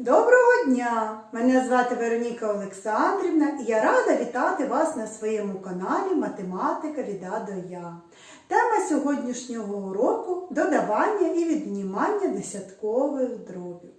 Доброго дня! Мене звати Вероніка Олександрівна і я рада вітати вас на своєму каналі Математика від А до Я. Тема сьогоднішнього уроку додавання і віднімання десяткових дробів.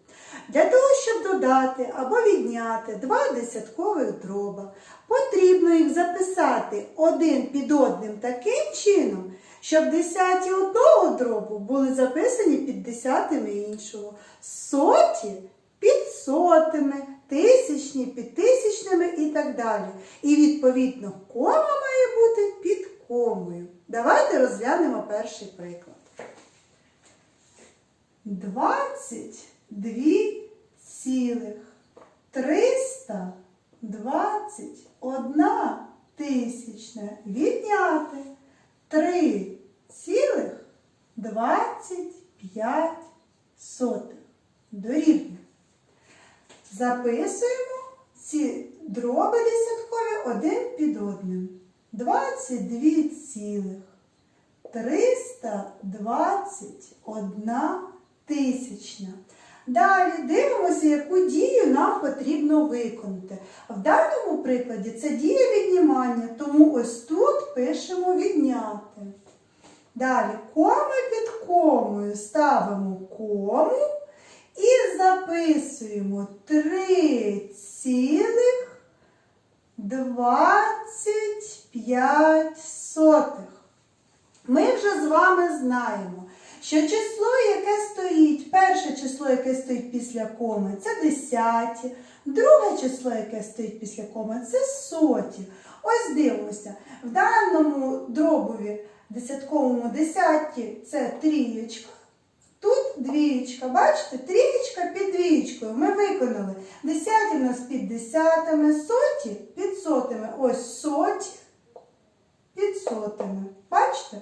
Для того, щоб додати або відняти два десяткових дроба, потрібно їх записати один під одним таким чином, щоб десяті одного дробу були записані під десятими іншого. Соті під сотими, тисячні під тисячними і так далі. І відповідно кома має бути під комою. Давайте розглянемо перший приклад. 22 цілих 321 тисячна відняти 3 цілих 25 сотих дорівнює. Записуємо ці дроби десяткові один під одним. 22 цілих 321 тисячна. Далі дивимося, яку дію нам потрібно виконати. В даному прикладі це дія віднімання, тому ось тут пишемо відняти. Далі коми під комою ставимо кому і записуємо 3 цілих 25 сотих. Ми вже з вами знаємо, що число, яке стоїть, перше число, яке стоїть після коми, це десяті, друге число, яке стоїть після коми, це соті. Ось дивимося, в даному дробові десятковому десяті це трієчка. Тут двієчка, бачите, трієчка під двієчкою. Ми виконали. Десяті в нас під десятими, соті під сотими. Ось соті під сотими. Бачите?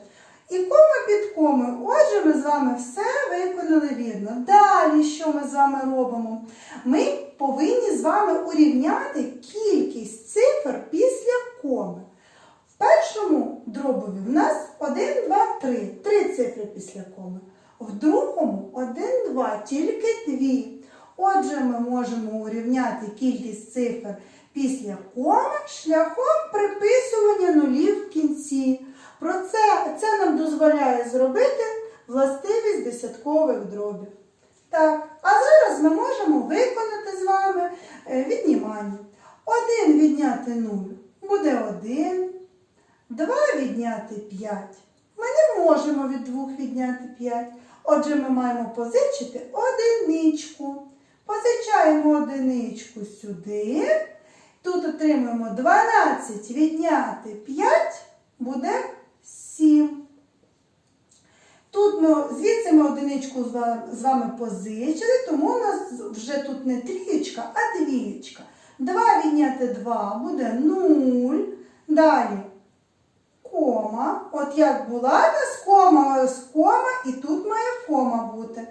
І кома під коми. Отже, ми з вами все виконали вірно. Далі, що ми з вами робимо? Ми повинні з вами урівняти кількість цифр після коми. В першому дробові в нас 1, 2, 3. Три цифри після коми. В другому 1, 2, тільки дві. Отже, ми можемо урівняти кількість цифр після коми шляхом приписування нулів в кінці. Про це, це нам дозволяє зробити властивість десяткових дробів. Так, а зараз ми можемо виконати з вами е, віднімання. 1 відняти 0 буде 1. 2 відняти 5. Ми не можемо від 2 відняти 5. Отже, ми маємо позичити одиничку. Позичаємо одиничку сюди. Тут отримуємо 12 відняти 5 буде 7. Тут ми, звідси ми одиничку з вами позичили, тому у нас вже тут не трієчка, а двієчка. 2 відняти 2 буде 0. Далі кома. От як була нас кома, кома, і тут має кома бути.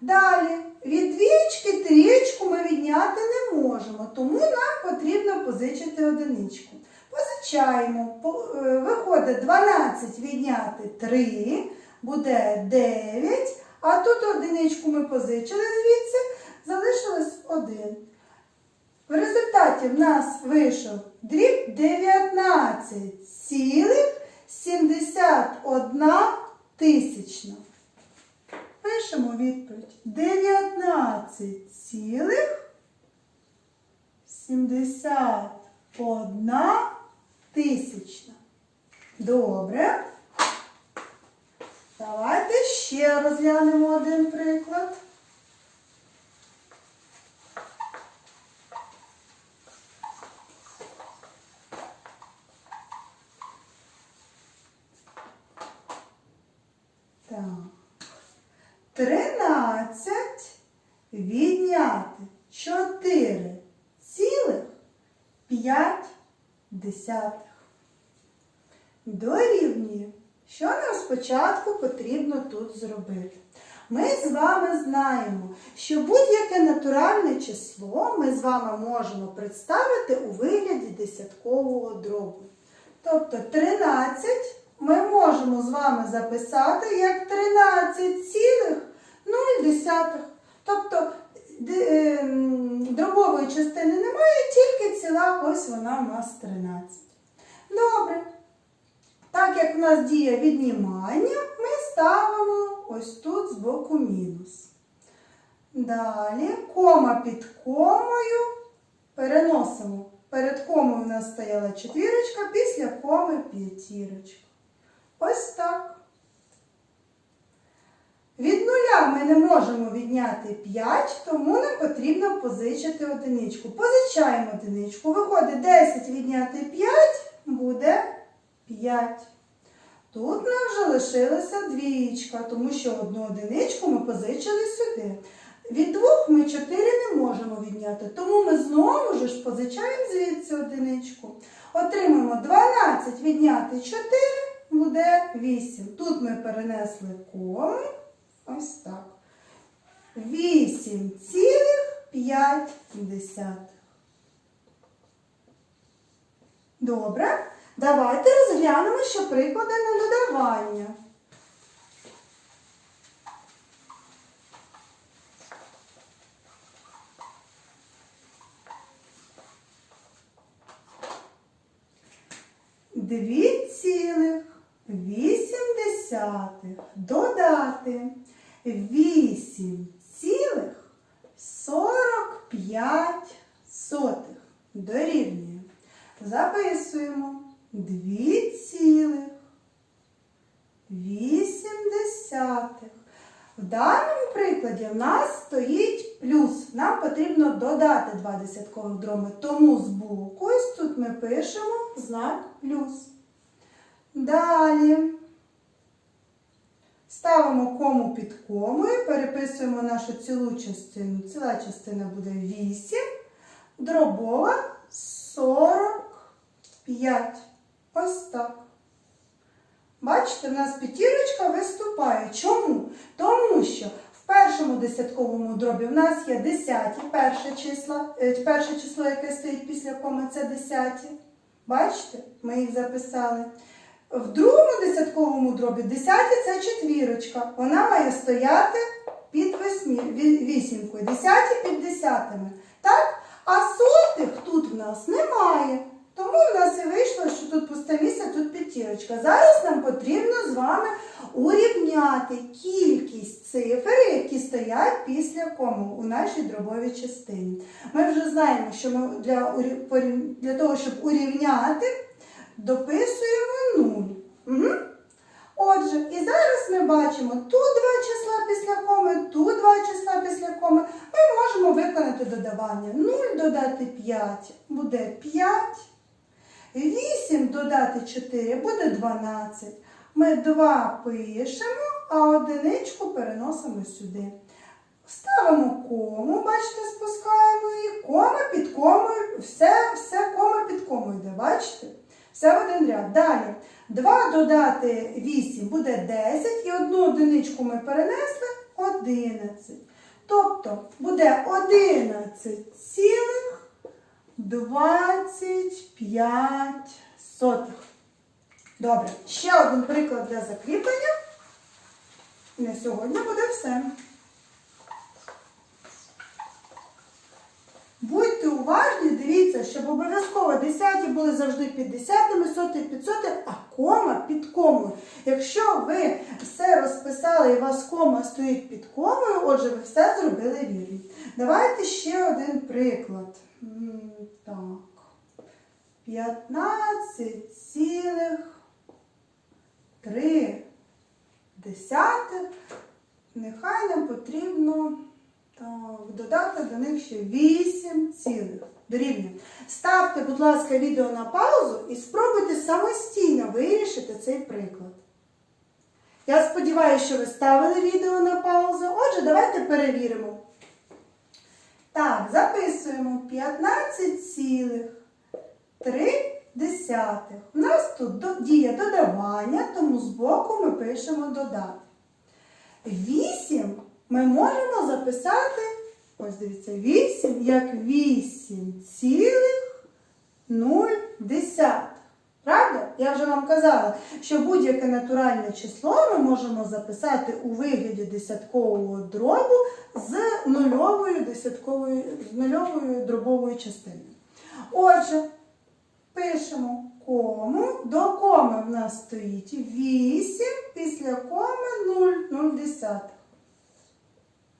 Далі, від двічки трієчку ми відняти не можемо, тому нам потрібно позичити одиничку. Позичаємо. Е, Виходить 12 відняти 3, буде 9. А тут одиничку ми позичили звідси, залишилось 1. В результаті в нас вийшов дріб 19 цілих 71 тисячна. Пишемо відповідь 19 цілих 71 тисячна. Добре. Давайте ще розглянемо один приклад. Дванадцять відняти чотири цілих п'ять десятих. Дорівнює. Що нам спочатку потрібно тут зробити? Ми з вами знаємо, що будь-яке натуральне число ми з вами можемо представити у вигляді десяткового дробу. Тобто 13 ми можемо з вами записати як 13 цілих Ну 0,1. Тобто ем, дробової частини немає, тільки ціла, ось вона у нас 13. Добре. Так як у нас діє віднімання, ми ставимо ось тут з боку мінус. Далі кома під комою переносимо. Перед комою у нас стояла четвірочка, після коми п'ятірочка. Ось так. Нуля ми не можемо відняти 5, тому нам потрібно позичити одиничку. Позичаємо одиничку. Виходить 10 відняти 5 буде 5. Тут нам вже лишилася двічка, тому що одну одиничку ми позичили сюди. Від двох ми 4 не можемо відняти, тому ми знову ж позичаємо звідси одиничку. Отримаємо 12 відняти 4 буде 8. Тут ми перенесли кому. Ось так. 8,5. Добре. Давайте розглянемо ще приклади на додавання. Дві цілих вісім десятих додати вісім цілих сорок п'ять сотих дорівнює. Записуємо дві цілих вісім десятих. В даному прикладі в нас стоїть плюс. Нам потрібно додати два десяткових дроби. Тому збоку ось тут ми пишемо знак плюс. Далі ставимо кому під комою, переписуємо нашу цілу частину. Ціла частина буде 8, дробова 45. Ось так. Бачите, в нас п'ятірочка виступає. Чому? Тому що в першому десятковому дробі в нас є десяті, перше число, е, перше число, яке стоїть після коми, це десяті. Бачите, ми їх записали. В другому десятковому дробі десяті це четвірочка. Вона має стояти під вісімкою. Десяті під десятими. Так? А сотих тут в нас немає. Тому в нас і вийшло, що тут пусте місце, тут п'ятірочка. Зараз нам потрібно з вами урівняти кількість цифр, які стоять після кому у нашій дробовій частині. Ми вже знаємо, що ми для, для того, щоб урівняти, дописуємо 0. Угу. Отже, і зараз ми бачимо тут два числа після коми, тут два числа після коми. Ми можемо виконати додавання. 0 додати 5 буде 5. 8 додати 4 буде 12. Ми 2 пишемо, а одиничку переносимо сюди. Ставимо кому, бачите, спускаємо її, кома під комою, все, все кома під комою йде, бачите? Все в один ряд. Далі 2 додати 8 буде 10, і одну одиничку ми перенесли 11. Тобто буде 11 цілих 25 сотих. Добре, ще один приклад для закріплення. На сьогодні буде все. Будьте уважні, дивіться, щоб обов'язково десяті були завжди під десятими, соти під соти, а кома під комою. Якщо ви все розписали і у вас кома стоїть під комою, отже, ви все зробили вірно. Давайте ще один приклад. Так. 15 цілих 3 десятих. Нехай нам потрібно так, додати до них ще 8 цілих. Дорівнює. Ставте, будь ласка, відео на паузу і спробуйте самостійно вирішити цей приклад. Я сподіваюся, що ви ставили відео на паузу. Отже, давайте перевіримо. Так, записуємо 15 цілих 3 десятих. У нас тут діє додавання, тому збоку ми пишемо додати. 8 ми можемо записати, ось дивіться, 8 як 8 цілих 0 десятих. Правда? Я вже вам казала, що будь-яке натуральне число ми можемо записати у вигляді десяткового дробу з нульовою десятковою, з нульовою дробовою частиною. Отже, пишемо кому. До коми в нас стоїть 8, після коми 0, 0 десятих.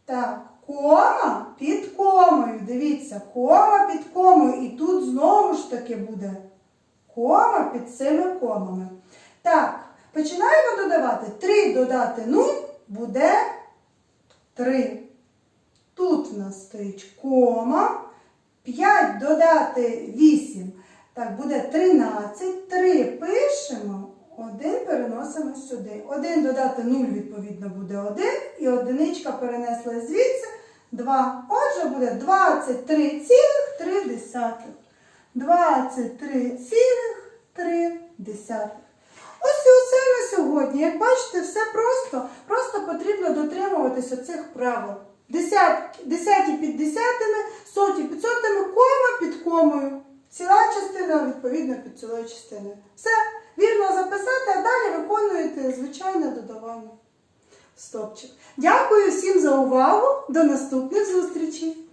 Так, кома під комою. Дивіться, кома під комою. І тут знову ж таки буде кома під цими комами. Так, починаємо додавати. 3 додати 0 буде 3. Тут в нас стоїть кома. 5 додати 8. Так, буде 13. 3 пишемо. 1 переносимо сюди. 1 додати 0, відповідно, буде 1. І одиничка перенесла звідси 2. Отже, буде 23,3. 23,3. Ось і усе на сьогодні. Як бачите, все просто. Просто потрібно дотримуватися цих правил. Десятки, десяті під десятими, соті під сотими, кома під комою. Ціла частина, відповідно, під цілою частиною. Все, вірно записати, а далі виконуєте звичайне додавання. Стопчик. Дякую всім за увагу. До наступних зустрічей!